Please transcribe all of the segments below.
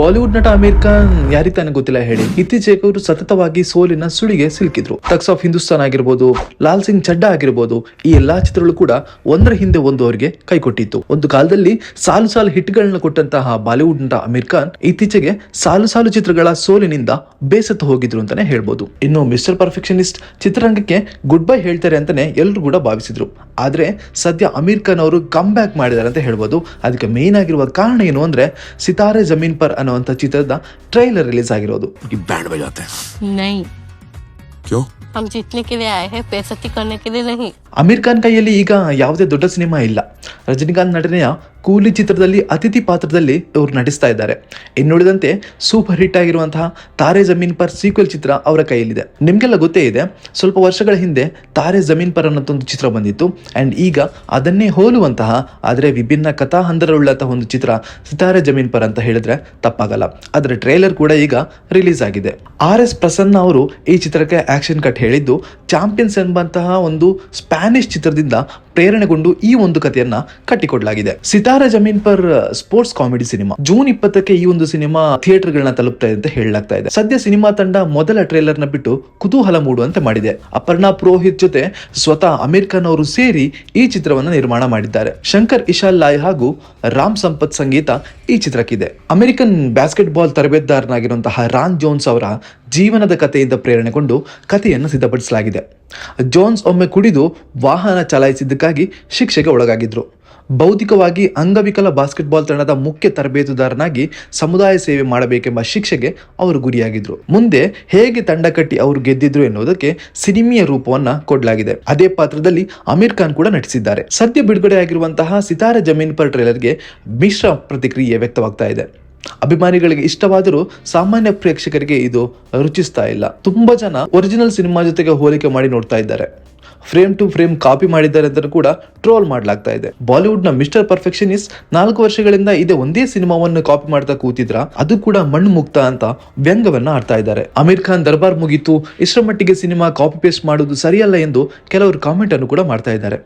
Bollywood ನಟ ಅಮೀರ್ ಖಾನ್ ಯಾರಿಗೆ ತಾನೇ ಗೊತ್ತಿಲ್ಲ ಹೇಳಿ. ಇತ್ತೀಚೆಗೆ ಅವರು ಸತತವಾಗಿ ಸೋಲಿನ ಸುಳಿಗೆ ಸಿಲುಕಿದ್ರು. ತಕ್ಸ್ ಆಫ್ ಹಿಂದೂಸ್ತಾನ್ ಆಗಿರ್ಬೋದು, ಲಾಲ್ ಸಿಂಗ್ ಚಡ್ಡಾ ಆಗಿರ್ಬೋದು, ಈ ಎಲ್ಲಾ ಚಿತ್ರಗಳು ಕೂಡ ಒಂದರ ಹಿಂದೆ ಒಂದು ಅವರಿಗೆ ಕೈಕೊಟ್ಟಿತ್ತು ಒಂದು ಕಾಲದಲ್ಲಿ ಸಾಲು ಸಾಲು ಹಿಟ್ ಹಿಟ್ಗಳನ್ನ ಕೊಟ್ಟಂತಹ ಬಾಲಿವುಡ್ ನಟ ಅಮೀರ್ ಖಾನ್ ಇತ್ತೀಚೆಗೆ ಸಾಲು ಸಾಲು ಚಿತ್ರಗಳ ಸೋಲಿನಿಂದ ಬೇಸತ್ತು ಹೋಗಿದ್ರು ಅಂತಾನೆ ಹೇಳ್ಬೋದು. ಇನ್ನು ಮಿಸ್ಟರ್ ಪರ್ಫೆಕ್ಷನಿಸ್ಟ್ ಚಿತ್ರರಂಗಕ್ಕೆ ಗುಡ್ ಬೈ ಹೇಳ್ತಾರೆ ಅಂತಾನೆ ಎಲ್ಲರೂ ಕೂಡ ಭಾವಿಸಿದ್ರು. ಆದ್ರೆ ಸದ್ಯ ಅಮೀರ್ ಖಾನ್ ಅವರು ಕಮ್ ಬ್ಯಾಕ್ ಮಾಡಿದ್ದಾರೆ ಅಂತ ಹೇಳ್ಬೋದು. ಅದಕ್ಕೆ ಮೇನ್ ಆಗಿರುವ ಕಾರಣ ಏನು ಅಂದ್ರೆ, ಸಿತಾರೆ ಜಮೀನ್ ಪರ್ ಅನ್ನುವಂತ ಚಿತ್ರದ ಟ್ರೈಲರ್ ರಿಲೀಸ್ ಆಗಿರೋದು. ಅಮೀರ್ ಖಾನ್ ಕೈಯಲ್ಲಿ ಈಗ ಯಾವುದೇ ದೊಡ್ಡ ಸಿನಿಮಾ ಇಲ್ಲ. ರಜನಿಕಾಂತ್ ನಟನೆಯ ಕೂಲಿ ಚಿತ್ರದಲ್ಲಿ ಅತಿಥಿ ಪಾತ್ರದಲ್ಲಿ ಇವರು ನಟಿಸ್ತಾ ಇದ್ದಾರೆ. ಇನ್ನುಳಿದಂತೆ ಸೂಪರ್ ಹಿಟ್ ಆಗಿರುವಂತಹ ತಾರೆ ಜಮೀನ್ ಪರ್ ಸೀಕ್ವೆಲ್ ಚಿತ್ರ ಅವರ ಕೈಯಲ್ಲಿದೆ. ನಿಮ್ಗೆಲ್ಲ ಗೊತ್ತೇ ಇದೆ, ಸ್ವಲ್ಪ ವರ್ಷಗಳ ಹಿಂದೆ ತಾರೆ ಜಮೀನ್ ಪರ್ ಅನ್ನೋದೊಂದು ಚಿತ್ರ ಬಂದಿತ್ತು. ಅಂಡ್ ಈಗ ಅದನ್ನೇ ಹೋಲುವಂತಹ, ಆದರೆ ವಿಭಿನ್ನ ಕಥಾ ಹಂದರವುಳ್ಳಂತಹ ಒಂದು ಚಿತ್ರ ಸಿತಾರೆ ಜಮೀನ್ ಪರ್ ಅಂತ ಹೇಳಿದ್ರೆ ತಪ್ಪಾಗಲ್ಲ. ಅದರ ಟ್ರೇಲರ್ ಕೂಡ ಈಗ ರಿಲೀಸ್ ಆಗಿದೆ. ಆರ್ ಎಸ್ ಪ್ರಸನ್ನ ಅವರು ಈ ಚಿತ್ರಕ್ಕೆ ಆಕ್ಷನ್ ಕಟ್ ಹೇಳಿದ್ದು ಚಾಂಪಿಯನ್ಸ್ ಎಂಬಂತಹ ಒಂದು ಸ್ಪ್ಯಾನಿಷ್ ಚಿತ್ರದಿಂದ ಪ್ರೇರಣೆಗೊಂಡು ಈ ಒಂದು ಕಥೆಯನ್ನ ಕಟ್ಟಿಕೊಡಲಾಗಿದೆ. Sitara Zameen Par sports comedy cinema. June ಇಪ್ಪತ್ತಕ್ಕೆ ಈ ಒಂದು ಸಿನಿಮಾ ಥಿಯೇಟರ್ ಗಳನ್ನ ತಲುಪ್ತಾ ಅಂತ ಹೇಳಲಾಗ್ತಾ ಇದೆ. ಸದ್ಯ ಸಿನಿಮಾ ತಂಡ ಮೊದಲ ಟ್ರೇಲರ್ನ ಬಿಟ್ಟು ಕುತೂಹಲ ಮೂಡುವಂತೆ ಮಾಡಿದೆ. ಅಪರ್ಣಾ ಪುರೋಹಿತ್ ಜೊತೆ ಸ್ವತಃ ಅಮೀರ್ ಖಾನ್ ಅವರು ಸೇರಿ ಈ ಚಿತ್ರವನ್ನು ನಿರ್ಮಾಣ ಮಾಡಿದ್ದಾರೆ. ಶಂಕರ್, ಇಶಾಲ್ ಲಾಯ್ ಹಾಗೂ ರಾಮ್ ಸಂಪತ್ ಸಂಗೀತ ಈ ಚಿತ್ರಕ್ಕಿದೆ. ಅಮೆರಿಕನ್ ಬ್ಯಾಸ್ಕೆಟ್ ಬಾಲ್ ತರಬೇತುದಾರನಾಗಿರುವಂತಹ ರಾನ್ ಜೋನ್ಸ್ ಅವರ ಜೀವನದ ಕಥೆಯಿಂದ ಪ್ರೇರಣೆಗೊಂಡು ಕಥೆಯನ್ನು ಸಿದ್ಧಪಡಿಸಲಾಗಿದೆ. ಜೋನ್ಸ್ ಒಮ್ಮೆ ಕುಡಿದು ವಾಹನ ಚಲಾಯಿಸಿದ್ದಕ್ಕಾಗಿ ಶಿಕ್ಷೆಗೆ ಒಳಗಾಗಿದ್ರು. ಬೌದ್ಧಿಕವಾಗಿ ಅಂಗವಿಕಲ ಬಾಸ್ಕೆಟ್ಬಾಲ್ ತಂಡದ ಮುಖ್ಯ ತರಬೇತುದಾರನಾಗಿ ಸಮುದಾಯ ಸೇವೆ ಮಾಡಬೇಕೆಂಬ ಶಿಕ್ಷೆಗೆ ಅವರು ಗುರಿಯಾಗಿದ್ರು. ಮುಂದೆ ಹೇಗೆ ತಂಡ ಕಟ್ಟಿ ಅವರು ಗೆದ್ದಿದ್ರು ಎನ್ನುವುದಕ್ಕೆ ಸಿನಿಮೀಯ ರೂಪವನ್ನ ಕೊಡಲಾಗಿದೆ. ಅದೇ ಪಾತ್ರದಲ್ಲಿ ಅಮೀರ್ ಖಾನ್ ಕೂಡ ನಟಿಸಿದ್ದಾರೆ. ಸದ್ಯ ಬಿಡುಗಡೆಯಾಗಿರುವಂತಹ ಸಿತಾರ ಜಮೀನ್ ಪರ್ ಟ್ರೇಲರ್ಗೆ ಮಿಶ್ರ ಪ್ರತಿಕ್ರಿಯೆ ವ್ಯಕ್ತವಾಗ್ತಾ ಇದೆ. ಅಭಿಮಾನಿಗಳಿಗೆ ಇಷ್ಟವಾದರೂ ಸಾಮಾನ್ಯ ಪ್ರೇಕ್ಷಕರಿಗೆ ಇದು ರುಚಿಸ್ತಾ ಇಲ್ಲ. ತುಂಬಾ ಜನ ಒರಿಜಿನಲ್ ಸಿನಿಮಾ ಜೊತೆಗೆ ಹೋಲಿಕೆ ಮಾಡಿ ನೋಡ್ತಾ ಇದ್ದಾರೆ. ಫ್ರೇಮ್ ಟು ಫ್ರೇಮ್ ಕಾಪಿ ಮಾಡಿದ್ದಾರೆ ಅಂತ ಕೂಡ ಟ್ರೋಲ್ ಮಾಡಲಾಗ್ತಾ ಇದೆ. ಬಾಲಿವುಡ್ನ ಮಿಸ್ಟರ್ ಪರ್ಫೆಕ್ಷನಿಸ್ಟ್ ನಾಲ್ಕು ವರ್ಷಗಳಿಂದ ಇದೇ ಒಂದೇ ಸಿನಿಮಾವನ್ನು ಕಾಪಿ ಮಾಡ್ತಾ ಕೂತಿದ್ರ? ಅದು ಕೂಡ ಮಣ್ಣು ಮುಕ್ತ ಅಂತ ವ್ಯಂಗವನ್ನ ಆಡ್ತಾ ಇದ್ದಾರೆ. ಅಮೀರ್ ಖಾನ್ ದರ್ಬಾರ್ ಮುಗಿತು, ಇಷ್ಟರ ಮಟ್ಟಿಗೆ ಸಿನಿಮಾ ಕಾಪಿ ಪೇಸ್ಟ್ ಮಾಡುವುದು ಸರಿಯಲ್ಲ ಎಂದು ಕೆಲವರು ಕಾಮೆಂಟ್ ಅನ್ನು ಕೂಡ ಮಾಡ್ತಾ ಇದ್ದಾರೆ.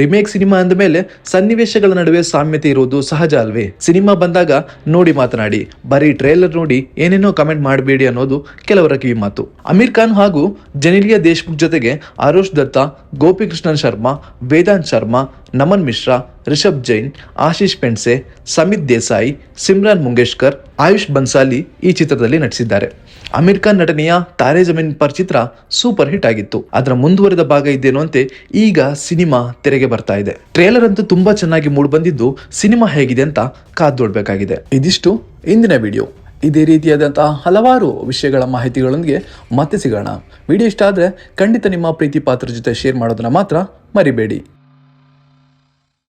ರಿಮೇಕ್ ಸಿನಿಮಾ ಅಂದ ಮೇಲೆ ಸನ್ನಿವೇಶಗಳ ನಡುವೆ ಸಾಮ್ಯತೆ ಇರುವುದು ಸಹಜ ಅಲ್ವೇ? ಸಿನಿಮಾ ಬಂದಾಗ ನೋಡಿ ಮಾತನಾಡಿ, ಬರೀ ಟ್ರೇಲರ್ ನೋಡಿ ಏನೇನೋ ಕಮೆಂಟ್ ಮಾಡಬೇಡಿ ಅನ್ನೋದು ಕೆಲವರ ಕಿವಿ ಮಾತು ಅಮೀರ್ ಖಾನ್ ಹಾಗೂ ಜನಿಲಿಯಾ ದೇಶ್ಮುಖ್ ಜೊತೆಗೆ ಆರೋಶ್ ದತ್ತಾ ಗೋಪಿಕೃಷ್ಣನ್ ಶರ್ಮಾ, ವೇದಾಂತ್ ಶರ್ಮಾ, ನಮನ್ ಮಿಶ್ರಾ, ರಿಷಬ್ ಜೈನ್, ಆಶೀಶ್ ಪೆಂಡ್ಸೆ ಸಮಿತ್ ದೇಸಾಯಿ, ಸಿಮ್ರಾನ್ ಮುಂಗೇಶ್ಕರ್, ಆಯುಷ್ ಬನ್ಸಾಲಿ ಈ ಚಿತ್ರದಲ್ಲಿ ನಟಿಸಿದ್ದಾರೆ. ಅಮೀರ್ ಖಾನ್ ನಟನೆಯ ತಾರೆ ಜಮೀನ್ ಪರ್ ಚಿತ್ರ ಸೂಪರ್ ಹಿಟ್ ಆಗಿತ್ತು. ಅದರ ಮುಂದುವರೆದ ಭಾಗ ಇದ್ದೇನೋ ಅಂತೆ ಈಗ ಸಿನಿಮಾ ತೆರೆಗೆ ಬರ್ತಾ ಇದೆ. ಟ್ರೇಲರ್ ಅಂತೂ ತುಂಬಾ ಚೆನ್ನಾಗಿ ಮೂಡ್ ಬಂದಿದ್ದು ಸಿನಿಮಾ ಹೇಗಿದೆ ಅಂತ ಕಾದ್ ಇದಿಷ್ಟು ಇಂದಿನ ವಿಡಿಯೋ. ಇದೇ ರೀತಿಯಾದಂತಹ ಹಲವಾರು ವಿಷಯಗಳ ಮಾಹಿತಿಗಳೊಂದಿಗೆ ಮತ್ತೆ ಸಿಗೋಣ. ವಿಡಿಯೋ ಇಷ್ಟ ಆದರೆ ಖಂಡಿತ ನಿಮ್ಮ ಪ್ರೀತಿ ಪಾತ್ರ ಜೊತೆ ಶೇರ್ ಮಾಡೋದನ್ನು ಮಾತ್ರ ಮರಿಬೇಡಿ.